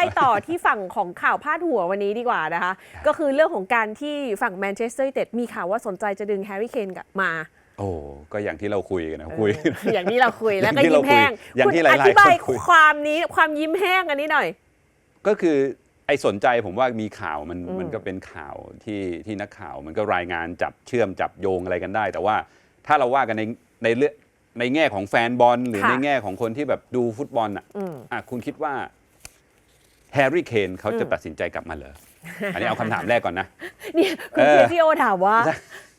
ไปต่อที่ฝั่งของข่าวพาดหัววันนี้ดีกว่านะคะ ก็คือเรื่องของการที่ฝั่งแมนเชสเตอร์ยูไนเต็ดมีข่าวว่าสนใจจะดึงแฮร์รี่เคนกลับมาโอ้ก็อย่างที่เราคุยกันนะคุยเอออย่างที่เราคุยแล้วก็อย่างที่ยิ้มแห้งเราคุยอย่างที่หลายๆคุณอธิบายคนคุยความนี้ความยิ้มแห้งอันนี้หน่อย ก็คือไอ้สนใจผมว่ามีข่าวมันอืมมันก็เป็นข่าวที่ที่นักข่าวมันก็รายงานจับเชื่อมจับโยงอะไรกันได้ แต่ว่าถ้าเราว่ากันในในเรื่องในแง่ของแฟนบอลหรือค่ะในแง่ของคนที่แบบดูฟุตบอลอะอืมอะคุณคิดว่า แฮร์รี่เคนเขาจะอืมตัดสินใจกลับมาเหรออันนี้เอาคำถามแรกก่อนนะเนี่ยคุณเออเคซีโอถามว่าใช่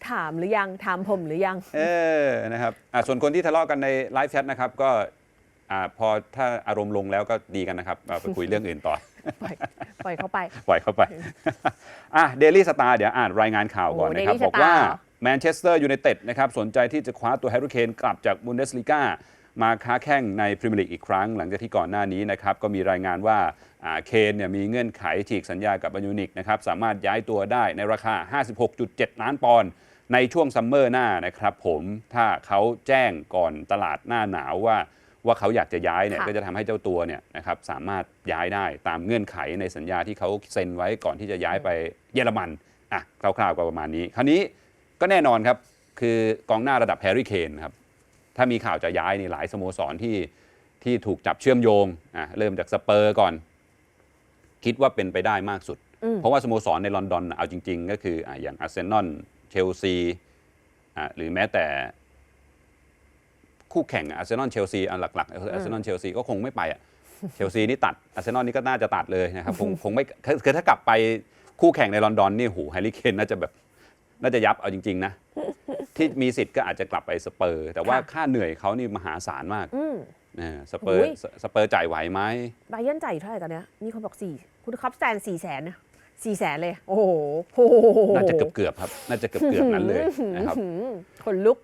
ถามหรือยัง ถามผมหรือยัง เออนะครับอะส่วนคนที่ทะเลาะกันในไลฟ์แชทนะครับ ก็อ่าพอถ้าอารมณ์ลงแล้วก็ดีกันนะครับเอาไปคุยเรื่องอื่นต่อ ปล่อยปล่อยเข้าไป ปล่อยเข้าไป อะเดลี่สตาร์เดี๋ยวอ่านรายงานข่าวก่อนโอ้นะครับ Daily บอกว่า Star แมนเชสเตอร์ยูไนเต็ดนะครับ สนใจที่จะคว้าตัวแฮร์รี่เคนกลับจากบุนเดสลีกา มาค้าแข่งในพรีเมียร์ลีกอีกครั้ง หลังจากที่ก่อนหน้านี้นะครับก็มีรายงานว่าอ่าเคนเนี่ยมีเงื่อนไขฉีกสัญญากับบันยูนิกนะครับสามารถย้ายตัวได้ในราคา 56.7 ล้านปอนด์ในช่วงซัมเมอร์หน้านะครับผมถ้าเขาแจ้งก่อนตลาดหน้าหนาวว่าว่าเขาอยากจะย้ายเนี่ยค่ะก็จะทำให้เจ้าตัวเนี่ยนะครับสามารถย้ายได้ตามเงื่อนไขในสัญญาที่เขาเซ็นไว้ก่อนที่จะย้ายไปเยอรมันอะคร่าวๆก็ประมาณนี้ คราวนี้ก็แน่นอนครับคือกองหน้าระดับแฮร์รี่เคนครับ ถ้ามีข่าวจะย้ายนี่หลายสโมสรที่ที่ถูกจับเชื่อมโยงอะเริ่มจากสเปอร์ก่อน คิดว่าเป็นไปได้มากสุดอืมเพราะว่าสโมสรในลอนดอนน่ะเอาจริง ๆ ก็คืออะอย่างอาร์เซนอลเชลซีอะหรือแม้แต่คู่แข่งอาร์เซนอลเชลซีอันหลักๆอาร์เซนอลเชลซีก็คงไม่ไปอะเชลซีนี่ตัดอาร์เซนอลนี่ก็น่าจะตัดเลยนะครับคงคงไม่คือคือถ้ากลับไปคู่แข่งในลอนดอนนี่โหแฮร์รี่เคนน่าจะแบบน่าจะยับเอาจริง ๆ นะ ที่มีสิทธิ์ก็อาจจะกลับไปสเปอร์ แต่ว่าค่ะค่าเหนื่อยเขานี่มหาศาลมากอืมเออสเปอร์โอ้ยสสเปอร์จ่ายไหวไหมบาเยร์นจ่ายอยู่เท่าไหร่ตอนเนี้ยมีคนบอกสี่คุณครับแซนสี่แสนนะสี่แสนเลย โอ้โหโอ้โหน่าจะเกือบเกือบๆครับ น่าจะเกือบเกือบๆนั้นเลยนะครับอื้อหือคนลุก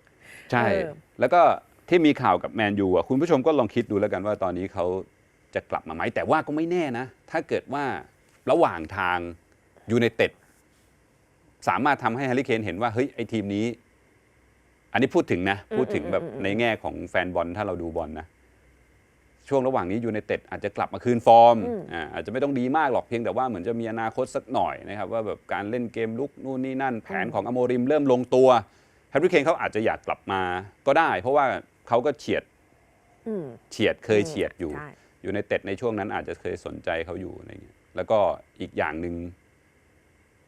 ใช่ เออ แล้วก็ที่มีข่าวกับแมนยูอะคุณผู้ชมก็ลองคิดดูแล้วกันว่าตอนนี้เขาจะกลับมาไหม แต่ว่าก็ไม่แน่นะ ถ้าเกิดว่าระหว่างทางยูไนเต็ดสามารถทำให้แฮร์รี่เคนเห็นว่า เฮ้ย ไอทีมนี้ อันนี้พูดถึงนะ พูดถึงแบบในแง่ของแฟนบอลถ้าเราดูบอลนะ ช่วงระหว่างนี้ยูไนเต็ดอาจจะกลับมาคืนฟอร์มอืมอ่าอาจจะไม่ต้องดีมากหรอกเพียงแต่ว่าเหมือนจะมีอนาคตสักหน่อยนะครับว่าแบบการเล่นเกมลุกนู่นนี่นั่น แผนของอโมริมเริ่มลงตัวแฮร์รี่เคนเขาอาจจะอยากกลับมาก็ได้ เพราะว่าเขาก็เฉียดอืมเฉียดเคยเฉียดอยู่ใช่อยู่ในเต็ดในช่วงนั้นอาจจะเคยสนใจเขาอยู่อะไรเงี้ยแล้วก็อีกอย่างหนึ่ง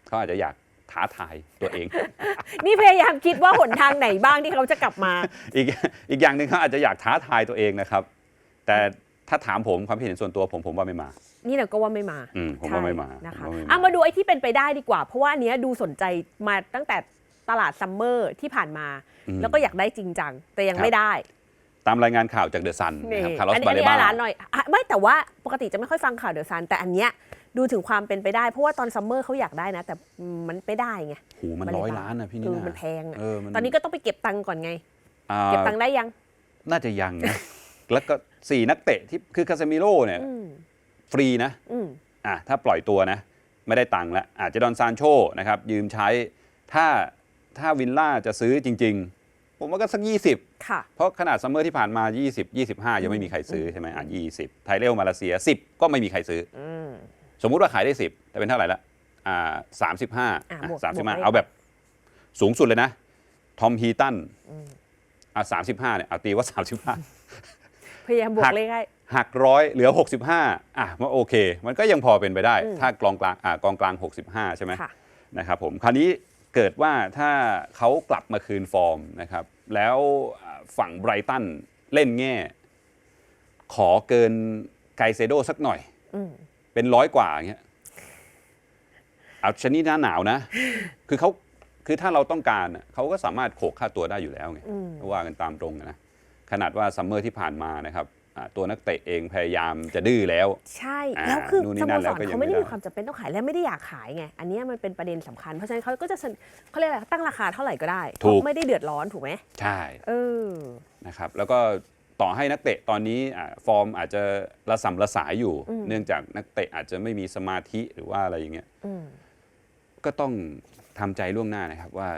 เขาอาจจะอยาก ท้าทายตัวเอง นี่พยายามคิดว่าหนทางไหนบ้างที่เขาจะกลับมา อีกอีกอย่างหนึ่งเขาอาจจะอยากท้าทายตัวเองนะครับ แต่ถ้าถามผมความคิดเห็นส่วนตัวผมผมว่าไม่มา นี่เราก็ว่าไม่มาอืมผมว่าไม่มาใช่นะคะผมว่าไม่มาอะมาดูไอ้ที่เป็นไปได้ดีกว่า เพราะว่าอันเนี้ยดูสนใจมาตั้งแต่ตลาดซัมเมอร์ที่ผ่านมาอืมแล้วก็อยากได้จริงจังแต่ยังครับไม่ได้ตามรายงานข่าวจากเดอะซันนี่นะครับคาร์ลออัสนี้บาอันเลนี้บาร้านหน่อยอะไม่แต่ว่าปกติจะไม่ค่อยฟังข่าวเดอะซันแต่อันเนี้ย ดูถึงความเป็นไปได้ เพราะว่าตอนซัมเมอร์เขาอยากได้นะ แต่มันไม่ได้ไงโหมันร้อยล้านนะพี่เอนี่อนะมันแพงอะเออมัตอนนี้ก็ต้องไปเก็บตังค์ก่อนไงอ่าเก็บตังค์ได้ยัง น่าจะยังนะแล้วก็สี่นักเตะที่คือคาเซมิโร่เนี่ยอืมฟรีนะอืมอะถ้าปล่อยตัวนะ ไม่ได้ตังค์แล้วอาจจะดอนซานโชนะครับยืมใช้ถ้าถ้าวินล่าจะซื้อจริง ๆ ผมว่าก็สัก 20ค่ะเพราะขนาดซัมเมอร์ที่ผ่านมา 20 25 ยังไม่มีใครซื้อใช่ไหมอะ20 ไทเรลมาเลเซีย 10 ก็ไม่มีใครซื้ออืม สมมุติว่าขายได้ 10 แต่เป็นเท่าไหร่ละอ่า35อะอะบวก35บวกเลขเอาแบบสูงสุดเลยนะ ทอมฮีตันอืมอะ35เนี่ยเอาตีว่า35พยายามบวหักก เลขให้ หักร้อยเหลือ 65 อะมันโอเค มันก็ยังพอเป็นไปได้ อืม ถ้ากองกลางอะกองกลาง 65 ใช่ไหมค่ะ นะครับผมคราวนี้เกิดว่าถ้าเขากลับมาคืนฟอร์มนะครับ แล้วอ่าฝั่งไบรตันเล่นแง่ ขอเกินไกเซโดสักหน่อย อืม เป็นร้อยกว่าอย่างเงี้ยเอาชนิดหน้าหนาวนะ คือเขาคือถ้าเราต้องการน่ะเขาก็สามารถโขกค่าตัวได้อยู่แล้วไงอืมว่ากันตามตรงนะขนาดว่าซัมเมอร์ที่ผ่านมานะครับอ่าตัวนักเตะเองพยายามจะดื้อแล้ว ใช่อ่าแล้วคือนู่นนี่สนั่โมนสแล้วรก็ยังเขาไม่ได้ไม่ได้มีความจำเป็นต้องขายและไม่ได้อยากขายไง อันเนี้ยมันเป็นประเด็นสำคัญ เพราะฉะนั้นเขาก็จะเสนเขาเรียกอะไรตั้งราคาเท่าไหร่ก็ได้ถูกไม่ได้เดือดร้อนถูกไหมใช่เออนะครับแล้วก็ ต่อให้นักเตะตอนนี้อ่าฟอร์มอาจจะระสำระสายอยู่อืมเนื่องจากนักเตะอาจจะไม่มีสมาธิหรือว่าอะไรอย่างเงี้ยอืมก็ต้องทำใจล่วงหน้านะครับว่า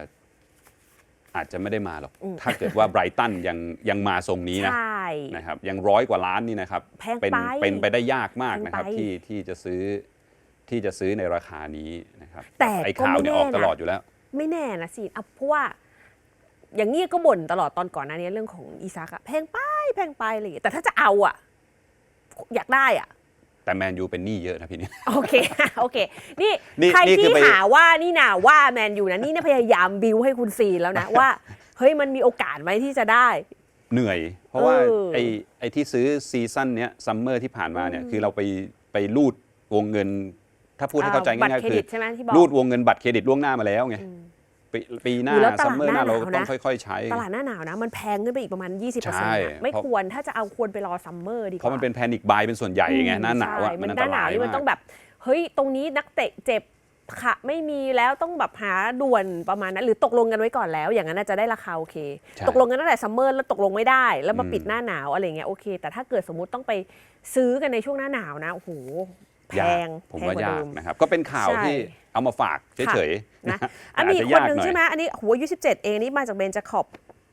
อาจจะไม่ได้มาหรอกอืมถ้าเกิดว่าไบรตันยังยังมาทรงนี้นะใช่นะครับ ยังร้อยกว่าล้านนี่นะครับแพงเป็นไปเป็นไปได้ยากมากนะครับแพงไปที่ที่จะซื้อที่จะซื้อในราคานี้นะครับ แต่ไอ้ก็ข่าวไม่เนี่ยแน่ออกตลอดนะอยู่แล้ว ไม่แน่นะสิเอาเพราะว่าอย่างนี้ก็บ่นตลอดตอนก่อนหน้านี้เรื่องของอีซักอะแพงไป แพงไปอะไรอย่างเงี้ยแต่ถ้าจะเอาอะอยากได้อะแต่แมนยูเป็นหนี้เยอะนะพี่นี่ โอเค โอเค นี่นี่ใครนี่คืที่อไป หาว่านี่นาว่าแมนยูนะนี่เนี่ยพยายามบิวให้คุณซีนแล้วนะ ว่า เฮ้ยมันมีโอกาสไหมที่จะได้ เหนื่อย เพราะว่าเออ ไอ้ไอ้ที่ซื้อซีซั่นเนี้ยซัมเมอร์ที่ผ่านมาเนี่ยคือเราไปไปรูดวงเงิน ถ้าพูดให้เข้าใจบัตรง่ายเครๆคืดิอตใช่ไหมที่บอกรูดวงเงินบัตรเครดิตล่วงหน้ามาแล้วไง ปีปีหน้าอุ๊ยแล้วตลาดซัมเมอร์หน้าหน้าเราหนาวต้องนะค่อย ๆ ใช้ ตลาดหน้าหนาวนะ มันแพงขึ้นไปอีกประมาณ 20%ใช่อะไม่เพราะควรถ้าจะเอาควรไปรอซัมเมอร์ดีกว่าเพราะมันเป็นแพนิคบายเป็นส่วนใหญ่ไงหน้าหนาวอะใช่มันอันหตน้าหนารายนี่มันมากต้องแบบ เฮ้ย ตรงนี้นักเตะเจ็บค่ะ ไม่มีแล้วต้องแบบหาด่วนประมาณนั้น หรือตกลงกันไว้ก่อนแล้ว อย่างนั้นน่าจะได้ราคาโอเค ใช่ตกลงกันตั้งแต่ซัมเมอร์แล้วตกลงไม่ได้ แล้วมาอืม ปิดหน้าหนาวอะไรเงี้ยโอเค แต่ถ้าเกิดสมมุติต้องไปซื้อกันในช่วงหน้าหนาวนะโอ้โห แพยากงผมแพงว่ากว่ายาเดิกมนะครับ ก็เป็นข่าวใช่ ที่เอามาฝากเฉยๆนะนะอันแต่มีอาจอีจะกคนยากหนึ่งหน่อยใช่ไหมอันนี้หัวอายุ17 เองนี่มาจากเบนจาคอบ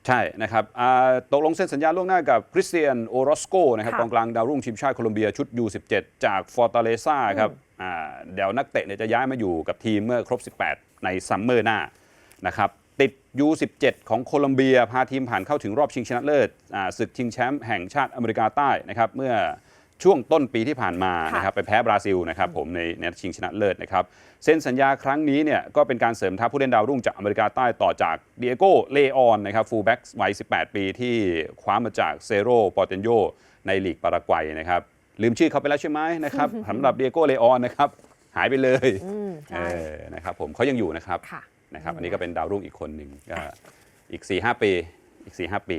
ใช่นะครับอ่าตกลงเซ็นสัญญาล่วงหน้ากับคริสเตียนโอรอสโกนะครับค่ะกองกลางดาวรุ่งทีมชาติโคลอมเบียชุด U17 จากฟอร์ตาเลซ่าครับอ่าเดี๋ยวนักเตะเนี่ยจะย้ายมาอยู่กับทีมเมื่อครบ 18 ในซัมเมอร์หน้านะครับติด U17 ของโคลอมเบีย พาทีมผ่านเข้าถึงรอบชิงชนะเลิศอ่าศึกชิงแชมป์แห่งชาติอเมริกาใต้นะครับเมื่อ ช่วงต้นปีที่ผ่านมาค่ะนะครับไปแพ้บราซิลนะครับผมในในชิงชนะเลิศนะครับเซ็นสัญญาครั้งนี้เนี่ยก็เป็นการเสริมทัพผู้เล่นดาวรุ่งจากอเมริกาใต้ต่อจากเดียโกเลออนนะครับฟูลแบ็กวัย 18 ปีที่คว้ามาจากเซโรปอเตนโยในลีกปารากวัยนะครับลืมชื่อเขาไปแล้วใช่ไหมนะครับสำหรับเดียโกเลออนนะครับหายไปเลยอืมเอใช่อนะครับผมเขายังอยู่นะครับค่ะนะครับ อันนี้ก็เป็นดาวรุ่งอีกคนหนึ่งก็อีก4-5ปีอีก4-5ปี